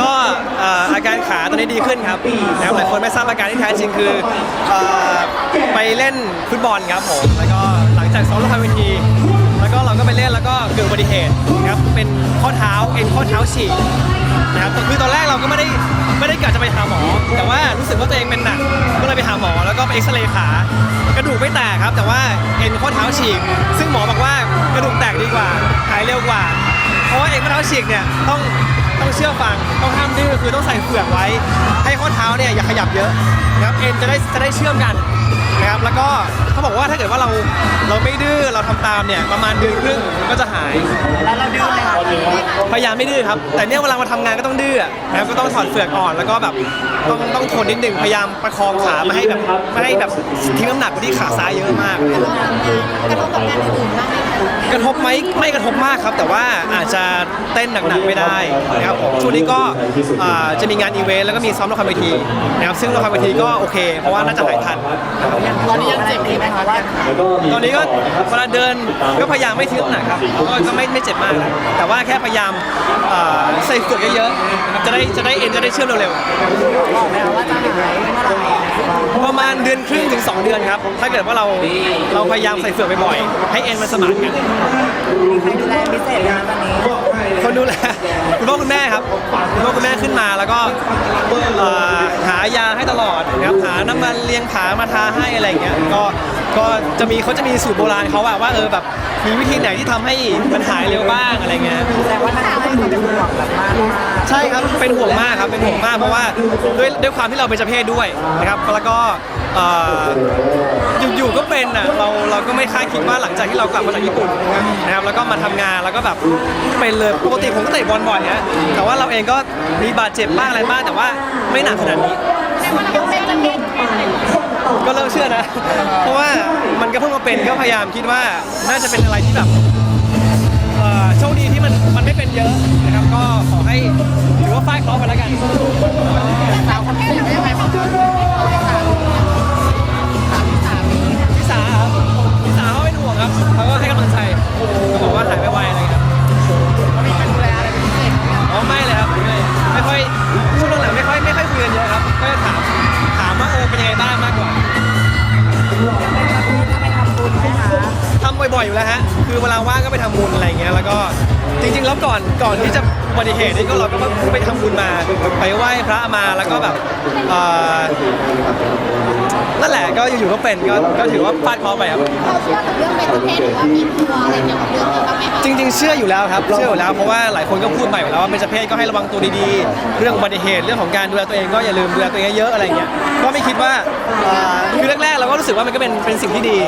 ก็เอ่ออาการขาตอนนี้ดีขึ้นครับนะครับหลายคนไม่ทราบอาการที่แท้จริงคือเอ่อไปเล่นฟุตบอลครับผมแล้วก็หลังจากซ้อมละครเวที แล้วก็เราก็ไปเล่นแล้วก็เกิดอุบัติเหตุนะครับเป็นข้อเท้าเอ็นข้อเท้าฉีกนะครับคือตอนแรกเราก็ไม่ได้ไม่ได้กะจะไปหาหมอ แต่ว่ารู้สึกว่าตัวเองเป็นหนักก็เลยไปหาหมอแล้วก็ไปเอ็กซเรย์ขากระดูกไม่แตกครับ แต่ว่าเอ็นข้อเท้าฉีก ซึ่งหมอบอกว่ากระดูกแตกดีกว่าหายเร็วกว่า เพราะว่าเอ็นข้อเท้าฉีกเนี่ยต้อง ต้องเชื่อฟังต้องห้ามดื้อคือต้องใส่เฟือกไว้ ให้ข้อเท้าเนี่ยอย่าขยับเยอะนะครับเอ็นจะได้จะได้เชื่อมกันนะครับแล้วก็เขาบอกว่าถ้าเกิดว่าเราเราไม่ดื้อเราทำตามเนี่ยประมาณเดือนครึ่งก็จะหาย แล้วเราดื้อไหมคะพยายามไม่ดื้อครับ แต่เนี่ยเวลามาทำงานก็ต้องดื้ออะนะครับก็ต้องถอดเฟือกอ่อนแล้วก็แบบต้องต้องทนนิดหนึ่งพยายามประคองขาไม่ให้แบบไม่ให้แบบทิ้งน้ำหนักไปที่ขาซ้ายเยอะมาก กระทบกับงานอื่นๆบ้างไหมคะกระทบไหมไม่กระทบมากครับ แต่ว่าอาจจะเต้นหนักๆไม่ได้นะครับผมช่วงนี้ก็อ่าจะมีงานอีเวนต์แล้วก็มีซ้อมละครเวทีนะครับซึ่งละครเวทีก็โอเค เพราะว่าน่าจะหายทันตอนนี้ยังเจ็บดีไหมคะว่าตอนนี้ก็เวลาเดินก็พยายามไม่ทิ้งน้ำหนักครับก็ก็ไม่ไม่เจ็บมากนะแต่ว่าแค่พยายามอ่าใส่เฟือกเยอะๆนะครับจะได้จะได้เอ็นจะได้เชื่อมเร็วๆบอกไหมคะว่าจะหายเมื่อไหร่ประมาณเดือนครึ่งถึง 2 เดือนครับ ถ้าเกิดว่าเราเราพยายามใส่เฟือกบ่อยๆให้เอ็นมันสมานกันมีใครดูแลพิเศษไหมคะตอนนี้คนดูแลคุณพ่อคุณแม่ครับคุณพ่อคุณแม่ขึ้นมาแล้วก็เอ่อหายาให้ตลอดนะครับหาน้ำมันเลี้ยงผามาทาให้อะไรอย่างเงี้ยก็ ก็จะมีเขาจะมีสูตรโบราณเขาอะว่าเออแบบมีวิธีไหนที่ทำให้มันหายเร็วบ้างอะไรเงี้ย แต่ว่าท่านให้ความเป็นห่วงแบบมากใช่ครับ เป็นห่วงมากครับ เป็นห่วงมากเพราะว่าด้วยด้วยความที่เราเป็นเจ้าเพศด้วยนะครับแล้วก็เอ่ออยู่ๆก็เป็นอะเราเราก็ไม่คาดคิดว่าหลังจากที่เรากลับมาจากญี่ปุ่นนะครับแล้วก็มาทำงานแล้วก็แบบเป็นเลยปกติผมก็เตะบอลบ่อยฮะแต่ว่าเราเองก็มีบาดเจ็บบ้างอะไรบ้างแต่ว่าไม่หนักขนาดนี้ แต่ว่าเราเป็นประเภท ก็เริ่มเชื่อนะ เพราะว่ามันก็เพิ่งมาเป็นก็พยายามคิดว่าน่าจะเป็นอะไรที่แบบ บ่อยอยู่แล้วฮะ คือเวลาว่างก็ไปทำบุญอะไรอย่างเงี้ย แล้วก็ จริงๆแล้วก่อนก่อนที่จะอุบัติเหตุนี่ก็เราก็ไปทำบุญมาไปไหว้พระมาแล้วก็แบบเอ่อนั่นแหละก็อยู่ๆก็เป็นก็ก็ถือว่าฟาดเคราะห์ไปครับ เราเชื่อกับเรื่องเป็นประเภทหรือว่ามีกลัวอะไรเกี่ยวกับเรื่องนี้บ้างไหมคะจริง ๆ เชื่ออยู่แล้วครับ เชื่ออยู่แล้วเพราะว่าหลายคนก็พูดมาอยู่แล้วว่าเป็นเจเพศก็ให้ระวังตัวดีๆ เรื่องอุบัติเหตุเรื่องของการดูแลตัวเองก็อย่าลืมดูแลตัวเองเยอะๆอะไรเงี้ย ก็ไม่คิดว่าอ่าคือแรกๆเราก็รู้สึกว่ามันก็เป็นเป็นสิ่งที่ดี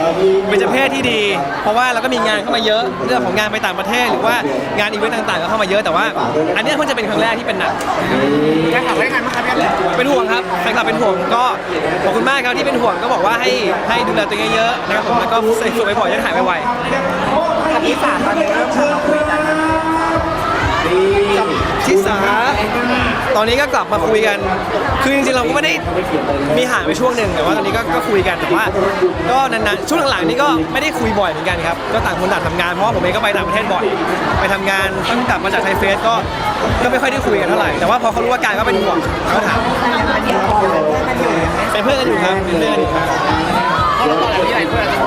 เป็นเจเพศที่ดี เพราะว่าเราก็มีงานเข้ามาเยอะเรื่องของงานไปต่างประเทศหรือว่างานอีเวนต์ต่างๆก็เข้ามาเยอะแต่ว่า อันเนี้ยเพิ่งจะเป็นครั้งแรกที่เป็นหนักการขับได้ไงบ้างคะพี่เป็นห่วงครับแฟนคลับเป็นห่วงก็ขอบคุณมากครับที่เป็นห่วงก็บอกว่าให้ให้ดูแลตัวเองเยอะๆนะครับผมแล้วก็ใส่สูไปบ่อยๆจะได้หายไวๆ กับพี่สาตอนนี้เริ่มกลับมาคุยกัน อนนี้ก็กลับมาคุยกัน คือจริงๆเราก็ไม่ได้มีห่างไปช่วงหนึ่งแต่ว่าตอนนี้ก็ก็คุยกันแต่ว่า ก็นานๆช่วงหลังๆนี้ก็ไม่ได้คุยบ่อยเหมือนกันครับก็ต่างคนต่างทำงานเพราะว่าผมเองก็ไปต่างประเทศบ่อย ไปทำงานตั้งกลับมาจากไทยเฟสก็ก็ไม่ค่อยได้คุยกันเท่าไหร่แต่ว่าพอเขารู้ว่าการก็เป็นห่วงเขาก็ถามยังเป็นเพื่อนกันอยู่ไหมเป็นเพื่อนกันอยู่ครับเป็นเพื่อนกันอยู่ครับ เพราะเราตอนนี้หลายคนอาจจะ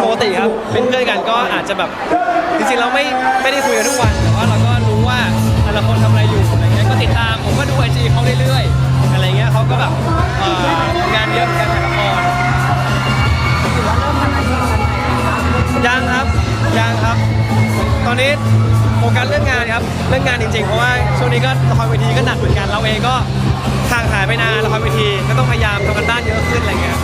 ปกติครับเป็นเพื่อนกันก็อาจจะแบบจริงๆเราไม่ไม่ได้คุยกันทุกวันแต่ว่าเราก็รู้ว่าแต่ละคนทำอะไรอยู่อะไรเงี้ยก็ติดตามผมก็ดูไอจีเขาเรื่อยๆอะไรเงี้ยเขาก็แบบเอ่องานเยอะเหมือนกันถ่ายละครยังครับยังครับ ตอนนี้โฟกัสเรื่องงานครับเรื่องงานจริงๆเพราะว่าช่วงนี้ก็ละครเวทีก็หนักเหมือนกันเราเองก็ห่างหายไปนานละครเวทีก็ต้องพยายามทำกันบ้านเยอะขึ้นอะไรเงี้ย